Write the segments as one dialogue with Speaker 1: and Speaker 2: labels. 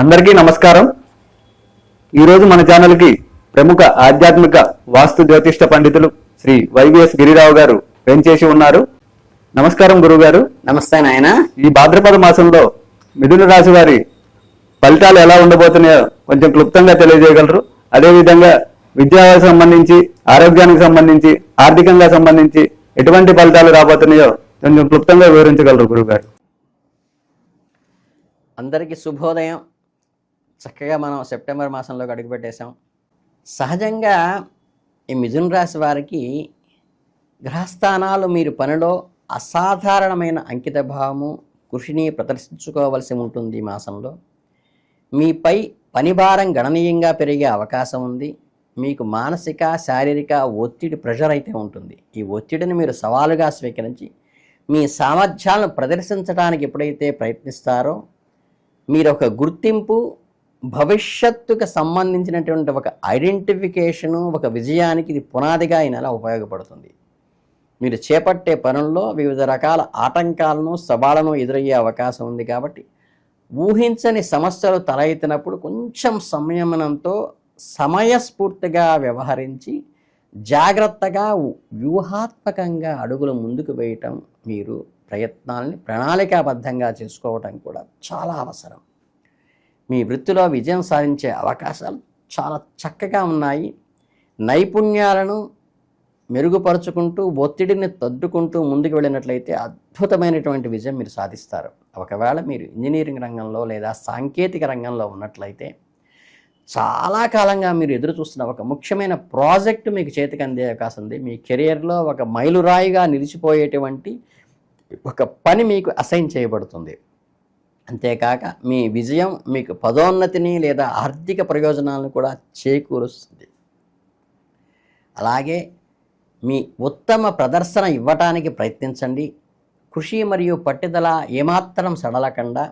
Speaker 1: అందరికీ నమస్కారం. ఈరోజు మన ఛానల్కి ప్రముఖ ఆధ్యాత్మిక వాస్తు జ్యోతిష్ట పండితులు శ్రీ వైవిఎస్ గిరిరావు గారు వెంచేసి ఉన్నారు. నమస్కారం గురుగారు
Speaker 2: నమస్తే నాయన.
Speaker 1: ఈ భాద్రపద మాసంలో మిథున రాశి వారి ఫలితాలు ఎలా ఉండబోతున్నాయో కొంచెం క్లుప్తంగా తెలియజేయగలరు. అదేవిధంగా విద్యకు సంబంధించి ఆరోగ్యానికి సంబంధించి ఆర్థికంగా సంబంధించి ఎటువంటి ఫలితాలు రాబోతున్నాయో కొంచెం క్లుప్తంగా వివరించగలరు గురుగారు
Speaker 2: అందరికీ శుభోదయం. చక్కగా మనం సెప్టెంబర్ మాసంలోకి అడుగుపెట్టేశాం సహజంగా ఈ మిథున రాశి వారికి గ్రహస్థానాలు మీరు పనిలో అసాధారణమైన అంకిత భావము కృషిని ప్రదర్శించుకోవలసి ఉంటుంది ఈ మాసంలో. మీపై పనిభారం గణనీయంగా పెరిగే అవకాశం ఉంది. మీకు మానసిక శారీరక ఒత్తిడి ప్రెషర్ అయితే ఉంటుంది. ఈ ఒత్తిడిని మీరు సవాలుగా స్వీకరించి మీ సామర్థ్యాలను ప్రదర్శించడానికి ఎప్పుడైతే ప్రయత్నిస్తారో మీరు ఒక గుర్తింపు భవిష్యత్తుకు సంబంధించినటువంటి ఒక ఐడెంటిఫికేషను ఒక విజయానికి ఇది పునాదిగా ఈ నెల ఉపయోగపడుతుంది. మీరు చేపట్టే పనుల్లో వివిధ రకాల ఆటంకాలను సవాళ్ళను ఎదురయ్యే అవకాశం ఉంది కాబట్టి ఊహించని సమస్యలు తలెత్తినప్పుడు కొంచెం సంయమనంతో సమయస్ఫూర్తిగా వ్యవహరించి జాగ్రత్తగా వ్యూహాత్మకంగా అడుగులు ముందుకు వేయటం మీరు ప్రయత్నాలని ప్రణాళికాబద్ధంగా చేసుకోవటం కూడా చాలా అవసరం. మీ వృత్తిలో విజయం సాధించే అవకాశాలు చాలా చక్కగా ఉన్నాయి. నైపుణ్యాలను మెరుగుపరుచుకుంటూ ఒత్తిడిని తద్దుకుంటూ ముందుకు వెళ్ళినట్లయితే అద్భుతమైనటువంటి విజయం మీరు సాధిస్తారు. ఒకవేళ మీరు ఇంజనీరింగ్ రంగంలో లేదా సాంకేతిక రంగంలో ఉన్నట్లయితే చాలా కాలంగా మీరు ఎదురు చూస్తున్న ఒక ముఖ్యమైన ప్రాజెక్టు మీకు చేతికి అందే అవకాశం ఉంది. మీ కెరియర్లో ఒక మైలురాయిగా నిలిచిపోయేటువంటి ఒక పని మీకు అసైన్ చేయబడుతుంది. అంతేకాక మీ విజయం మీకు పదోన్నతిని లేదా ఆర్థిక ప్రయోజనాలను కూడా చేకూరుస్తుంది. అలాగే మీ ఉత్తమ ప్రదర్శన ఇవ్వటానికి ప్రయత్నించండి. కృషి మరియు పట్టుదల ఏమాత్రం సడలకుండా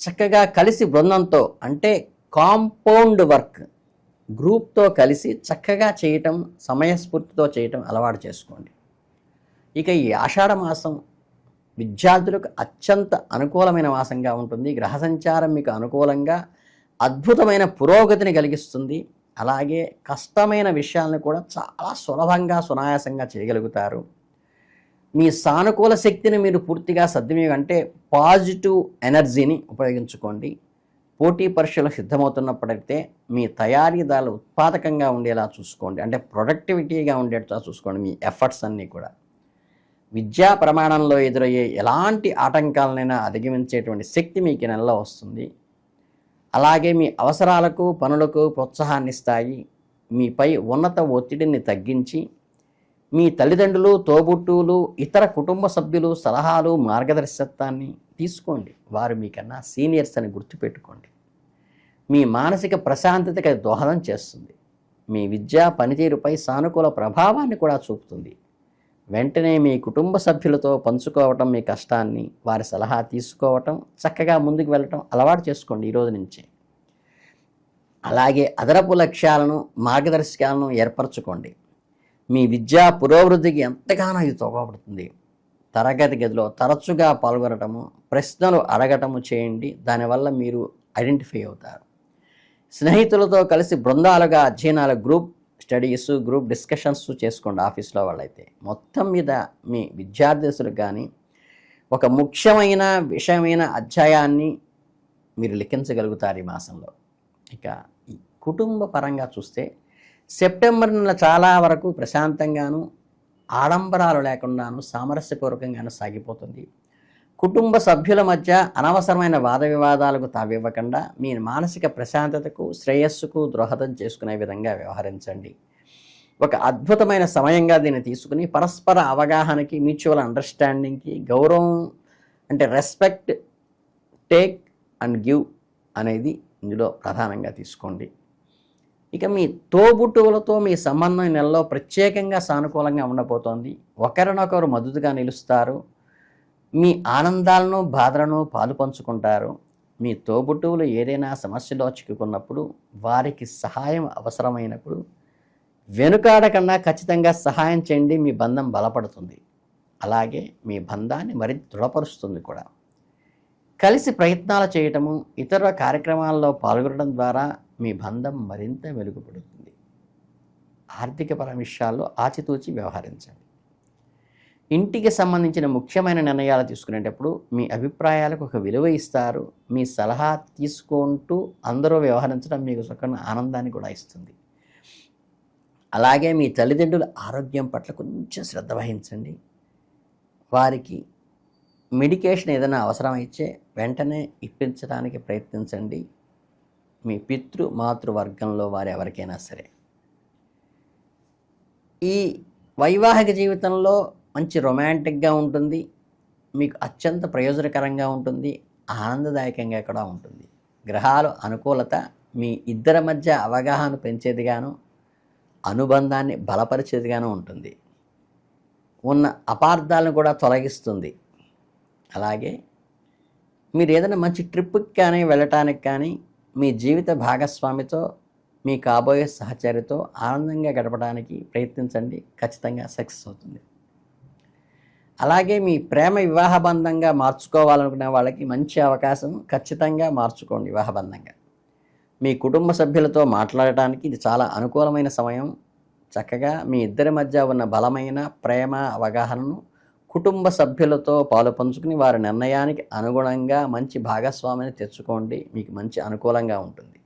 Speaker 2: చక్కగా కలిసి బృందంతో అంటే కాంపౌండ్ వర్క్ గ్రూప్తో కలిసి చక్కగా చేయటం సమయస్ఫూర్తితో చేయటం అలవాటు చేసుకోండి. ఇక ఈ ఆషాఢ మాసం విద్యార్థులకు అత్యంత అనుకూలమైన మాసంగా ఉంటుంది. గ్రహ సంచారం మీకు అనుకూలంగా అద్భుతమైన పురోగతిని కలిగిస్తుంది. అలాగే కష్టమైన విషయాలను కూడా చాలా సులభంగా సునాయాసంగా చేయగలుగుతారు. మీ సానుకూల శక్తిని మీరు పూర్తిగా సద్వినియోగం అంటే పాజిటివ్ ఎనర్జీని ఉపయోగించుకోండి. పోటీ పరీక్షలు సిద్ధమవుతున్నప్పుడైతే మీ తయారీదారులు ఉత్పాదకంగా ఉండేలా చూసుకోండి. అంటే ప్రొడక్టివిటీగా ఉండేలా చూసుకోండి మీ ఎఫర్ట్స్ అన్నీ కూడా. విద్యా ప్రమాణంలో ఎదురయ్యే ఎలాంటి ఆటంకాలనైనా అధిగమించేటువంటి శక్తి మీకు నెలలో వస్తుంది. అలాగే మీ అవసరాలకు పనులకు ప్రోత్సాహాన్ని ఇస్తాయి మీపై ఉన్నత ఒత్తిడిని తగ్గించి మీ తల్లిదండ్రులు తోబుట్టువులు ఇతర కుటుంబ సభ్యులు సలహాలు మార్గదర్శకత్వాన్ని తీసుకోండి. వారు మీకన్నా సీనియర్స్ అని గుర్తుపెట్టుకోండి. మీ మానసిక ప్రశాంతతకి దోహదం చేస్తుంది. మీ విద్యా పనితీరుపై సానుకూల ప్రభావాన్ని కూడా చూపుతుంది. వెంటనే మీ కుటుంబ సభ్యులతో పంచుకోవటం మీ కష్టాన్ని వారి సలహా తీసుకోవటం చక్కగా ముందుకు వెళ్ళటం అలవాటు చేసుకోండి ఈరోజు నుంచే నుంచి. అలాగే అదనపు లక్ష్యాలను మార్గదర్శకాలను ఏర్పరచుకోండి. మీ విద్యా పురోభివృద్ధికి ఎంతగానో ఇది తోగపడుతుంది తరగతి గదిలో తరచుగా పాల్గొనటము ప్రశ్నలు అడగటము చేయండి. దానివల్ల మీరు ఐడెంటిఫై అవుతారు. స్నేహితులతో కలిసి బృందాలుగా అధ్యయనాలు గ్రూప్ స్టడీస్ గ్రూప్ డిస్కషన్స్ చేసుకోండి ఆఫీస్లో వాళ్ళైతే. మొత్తం మీద మీ విద్యార్థులకు కానీ ఒక ముఖ్యమైన విషయమైన అధ్యాయాన్ని మీరు లిఖించగలుగుతారు ఈ మాసంలో. ఇక ఈ కుటుంబ పరంగా చూస్తే సెప్టెంబర్ నెల చాలా వరకు ప్రశాంతంగాను ఆడంబరాలు లేకుండాను సామరస్యపూర్వకంగాను సాగిపోతుంది. కుటుంబ సభ్యుల మధ్య అనవసరమైన వాద వివాదాలకు తావివ్వకుండా మీ మానసిక ప్రశాంతతకు శ్రేయస్సుకు ద్రోహదం చేసుకునే విధంగా వ్యవహరించండి. ఒక అద్భుతమైన సమయంగా దీన్ని తీసుకుని పరస్పర అవగాహనకి మ్యూచువల్ అండర్స్టాండింగ్కి గౌరవం అంటే రెస్పెక్ట్ టేక్ అండ్ గివ్ అనేది ఇందులో ప్రధానంగా తీసుకోండి. ఇక మీ తోబుట్టువులతో మీ సంబంధం నెలలో ప్రత్యేకంగా సానుకూలంగా ఉండబోతోంది. ఒకరినొకరు మద్దతుగా నిలుస్తారు. మీ ఆనందాలను బాధలను పాలు పంచుకుంటారు. మీ తోబుట్టువులు ఏదైనా సమస్యలో చిక్కుకున్నప్పుడు వారికి సహాయం అవసరమైనప్పుడు వెనుకాడకన్నా ఖచ్చితంగా సహాయం చేయండి మీ బంధం బలపడుతుంది. అలాగే మీ బంధాన్ని మరింత దృఢపరుస్తుంది కూడా. కలిసి ప్రయత్నాలు చేయటము ఇతర కార్యక్రమాల్లో పాల్గొనడం ద్వారా మీ బంధం మరింత మెరుగుపడుతుంది. ఆర్థికపర విషయాల్లో ఆచితూచి వ్యవహరించండి. ఇంటికి సంబంధించిన ముఖ్యమైన నిర్ణయాలు తీసుకునేటప్పుడు మీ అభిప్రాయాలకు ఒక విలువ ఇస్తారు. మీ సలహా తీసుకుంటూ అందరూ వ్యవహరించడం మీకు సుఖన ఆనందాన్ని కూడా ఇస్తుంది. అలాగే మీ తల్లిదండ్రుల ఆరోగ్యం పట్ల కొంచెం శ్రద్ధ వహించండి. వారికి మెడికేషన్ ఏదైనా అవసరమైతే వెంటనే ఇప్పించడానికి ప్రయత్నించండి. మీ పితృ మాతృవర్గంలో వారు ఎవరికైనా సరే. ఈ వైవాహిక జీవితంలో మంచి రొమాంటిక్గా ఉంటుంది. మీకు అత్యంత ప్రయోజనకరంగా ఉంటుంది. ఆనందదాయకంగా కూడా ఉంటుంది. గ్రహాలు అనుకూలత మీ ఇద్దరి మధ్య అవగాహన పెంచేదిగాను అనుబంధాన్ని బలపరిచేదిగాను ఉంటుంది. ఉన్న అపార్థాలను కూడా తొలగిస్తుంది. అలాగే మీరు ఏదైనా మంచి ట్రిప్కి కానీ వెళ్ళటానికి కానీ మీ జీవిత భాగస్వామితో మీ కాబోయే సహచరితో ఆనందంగా గడపడానికి ప్రయత్నించండి. ఖచ్చితంగా సక్సెస్ అవుతుంది. అలాగే మీ ప్రేమ వివాహ బంధంగా మార్చుకోవాలనుకునే వాళ్ళకి మంచి అవకాశం ఖచ్చితంగా మార్చుకోండి వివాహ బంధంగా మీ కుటుంబ సభ్యులతో మాట్లాడటానికి ఇది చాలా అనుకూలమైన సమయం. చక్కగా మీ ఇద్దరి మధ్య ఉన్న బలమైన ప్రేమ అవగాహనను కుటుంబ సభ్యులతో పాలు పంచుకుని వారి నిర్ణయానికి అనుగుణంగా మంచి భాగస్వామిని తెచ్చుకోండి. మీకు మంచి అనుకూలంగా ఉంటుంది.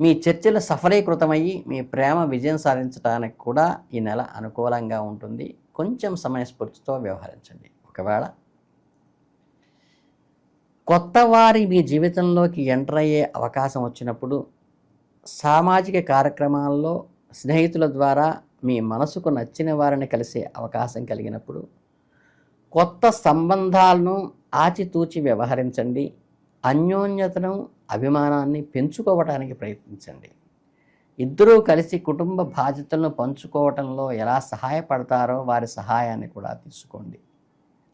Speaker 2: మీ చర్చలు సఫలీకృతమయ్యి మీ ప్రేమ విజయం సాధించడానికి కూడా ఈ నెల అనుకూలంగా ఉంటుంది. కొంచెం సమయస్ఫూర్తితో వ్యవహరించండి. ఒకవేళ కొత్త వారి మీ జీవితంలోకి ఎంటర్ అయ్యే అవకాశం వచ్చినప్పుడు సామాజిక కార్యక్రమాల్లో స్నేహితుల ద్వారా మీ మనసుకు నచ్చిన వారిని కలిసే అవకాశం కలిగినప్పుడు కొత్త సంబంధాలను ఆచితూచి వ్యవహరించండి. అన్యోన్యతను అభిమానాన్ని పెంచుకోవడానికి ప్రయత్నించండి. ఇద్దరూ కలిసి కుటుంబ బాధ్యతలను పంచుకోవటంలో ఎలా సహాయపడతారో వారి సహాయాన్ని కూడా తీసుకోండి.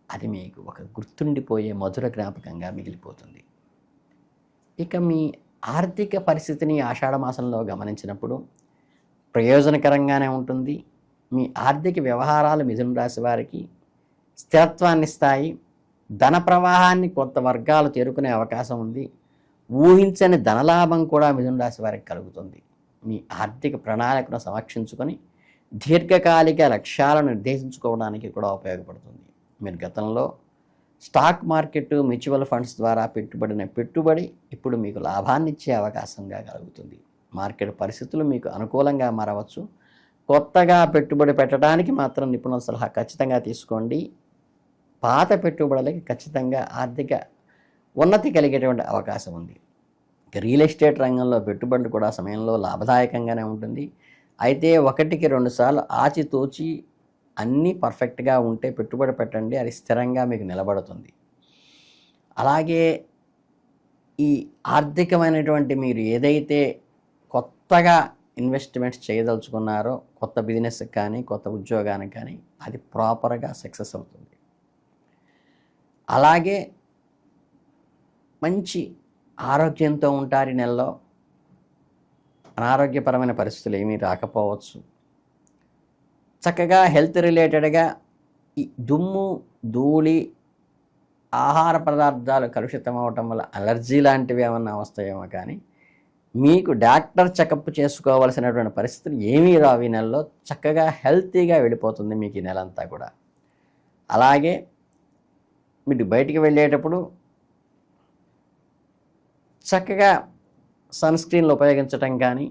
Speaker 2: అది మీకు ఒక గుర్తుండిపోయే మధుర జ్ఞాపకంగా మిగిలిపోతుంది. ఇక మీ ఆర్థిక పరిస్థితిని ఆషాఢమాసంలో గమనించినప్పుడు ప్రయోజనకరంగానే ఉంటుంది. మీ ఆర్థిక వ్యవహారాలు మిథున రాశి వారికి స్థిరత్వాన్ని ఇస్తాయి. ధన ప్రవాహాన్ని కొత్త వర్గాలు చేరుకునే అవకాశం ఉంది. ఊహించని ధనలాభం కూడా మిథున రాశి వారికి కలుగుతుంది. మీ ఆర్థిక ప్రణాళికను సమీక్షించుకొని దీర్ఘకాలిక లక్ష్యాలను నిర్దేశించుకోవడానికి కూడా ఉపయోగపడుతుంది. మీరు గతంలో స్టాక్ మార్కెట్ మ్యూచువల్ ఫండ్స్ ద్వారా పెట్టుబడిన పెట్టుబడి ఇప్పుడు మీకు లాభాన్ని ఇచ్చే అవకాశంగా కలుగుతుంది. మార్కెట్ పరిస్థితులు మీకు అనుకూలంగా మారవచ్చు. కొత్తగా పెట్టుబడి పెట్టడానికి మాత్రం నిపుణుల సలహా ఖచ్చితంగా తీసుకోండి. పాత పెట్టుబడులకి ఖచ్చితంగా ఆర్థిక ఉన్నతి కలిగేటువంటి అవకాశం ఉంది. రియల్ ఎస్టేట్ రంగంలో పెట్టుబడులు కూడా సమయంలో లాభదాయకంగానే ఉంటుంది. అయితే ఒకటికి రెండు సార్లు ఆచితూచి అన్నీ పర్ఫెక్ట్గా ఉంటే పెట్టుబడి పెట్టండి అది స్థిరంగా మీకు నిలబడుతుంది. అలాగే ఈ ఆర్థికమైనటువంటి మీరు ఏదైతే కొత్తగా ఇన్వెస్ట్మెంట్స్ చేయదలుచుకున్నారో కొత్త బిజినెస్కి కానీ కొత్త ఉద్యోగానికి కానీ అది ప్రాపర్గా సక్సెస్ అవుతుంది. అలాగే మంచి ఆరోగ్యంతో ఉంటారు ఈ నెలలో అనారోగ్యపరమైన పరిస్థితులు ఏమీ రాకపోవచ్చు. చక్కగా హెల్త్ రిలేటెడ్గా ఈ దుమ్ము ధూళి ఆహార పదార్థాలు కలుషితం అవటం వల్ల అలర్జీ లాంటివి ఏమన్నా వస్తాయేమో కానీ మీకు డాక్టర్ చెకప్ చేసుకోవాల్సినటువంటి పరిస్థితులు ఏమీ రావు ఈ నెలలో. చక్కగా హెల్తీగా వెళ్ళిపోతుంది మీకు ఈ నెల అంతా కూడా. అలాగే మీరు బయటికి వెళ్ళేటప్పుడు చక్కగా సన్ స్క్రీన్లు ఉపయోగించటం కానీ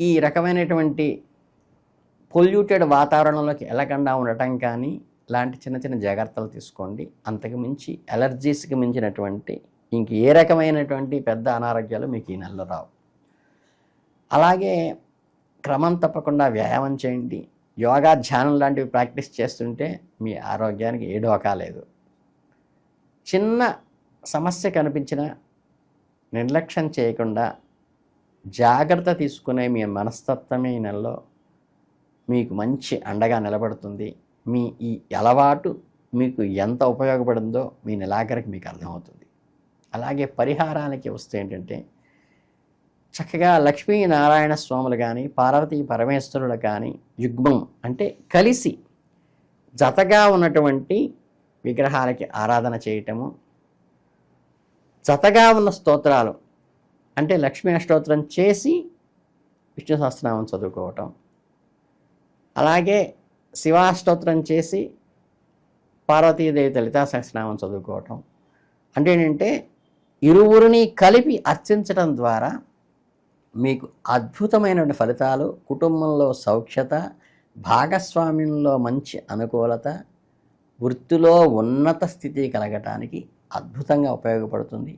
Speaker 2: ఈ రకమైనటువంటి పొల్యూటెడ్ వాతావరణంలోకి వెళ్ళకుండా ఉండటం కానీ లాంటి చిన్న చిన్న జాగ్రత్తలు తీసుకోండి. అంతకు మించి అలర్జీస్కి మించినటువంటి ఇంక ఏ రకమైనటువంటి పెద్ద అనారోగ్యాలు మీకు ఈ నెలలో రావు. అలాగే క్రమం తప్పకుండా వ్యాయామం చేయండి. యోగా ధ్యానం లాంటివి ప్రాక్టీస్ చేస్తుంటే మీ ఆరోగ్యానికి ఏ డోకా లేదు. చిన్న సమస్య కనిపించిన నిర్లక్ష్యం చేయకుండా జాగ్రత్త తీసుకునే మీ మనస్తత్వమే ఈ నెలలో మీకు మంచి అండగా నిలబడుతుంది. మీ ఈ అలవాటు మీకు ఎంత ఉపయోగపడిందో మీ నెలాఖరికి మీకు అర్థమవుతుంది. అలాగే పరిహారానికి వస్తే ఏంటంటే చక్కగా లక్ష్మీనారాయణ స్వాములు కానీ పార్వతీ పరమేశ్వరులు కానీ యుగ్మం అంటే కలిసి జతగా ఉన్నటువంటి విగ్రహాలకి ఆరాధన చేయటము జతగా ఉన్న స్తోత్రాలు. అంటే లక్ష్మీ అష్టోత్తరం చేసి విష్ణు సహస్రనామం చదువుకోవటం. అలాగే శివాష్టోత్తరం చేసి పార్వతీదేవి లలితా సహస్రనామం చదువుకోవటం. అంటే ఏంటంటే ఇరువురిని కలిపి అర్చించడం ద్వారా మీకు అద్భుతమైన ఫలితాలు కుటుంబంలో సౌఖ్యత భాగస్వామ్యంలో మంచి అనుకూలత వృత్తిలో ఉన్నత స్థితి కలగటానికి అద్భుతంగా ఉపయోగపడుతుంది.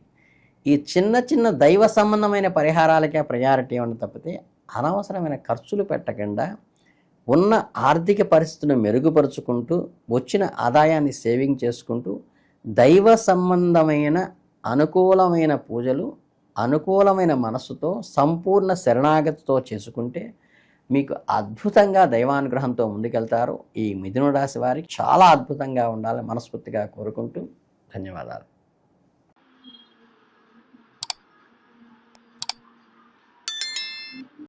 Speaker 2: ఈ చిన్న చిన్న దైవ సంబంధమైన పరిహారాలకే ప్రయారిటీ ఇవ్వండి తప్పితే అనవసరమైన ఖర్చులు పెట్టకుండా ఉన్న ఆర్థిక పరిస్థితిని మెరుగుపరుచుకుంటూ వచ్చిన ఆదాయాన్ని సేవింగ్ చేసుకుంటూ దైవ సంబంధమైన అనుకూలమైన పూజలు అనుకూలమైన మనస్సుతో సంపూర్ణ శరణాగతితో చేసుకుంటే మీకు అద్భుతంగా దైవానుగ్రహంతో ముందుకెళ్తారు. ఈ మిథున రాశి వారికి చాలా అద్భుతంగా ఉండాలని మనస్ఫూర్తిగా కోరుకుంటూ ధన్యవాదాలు.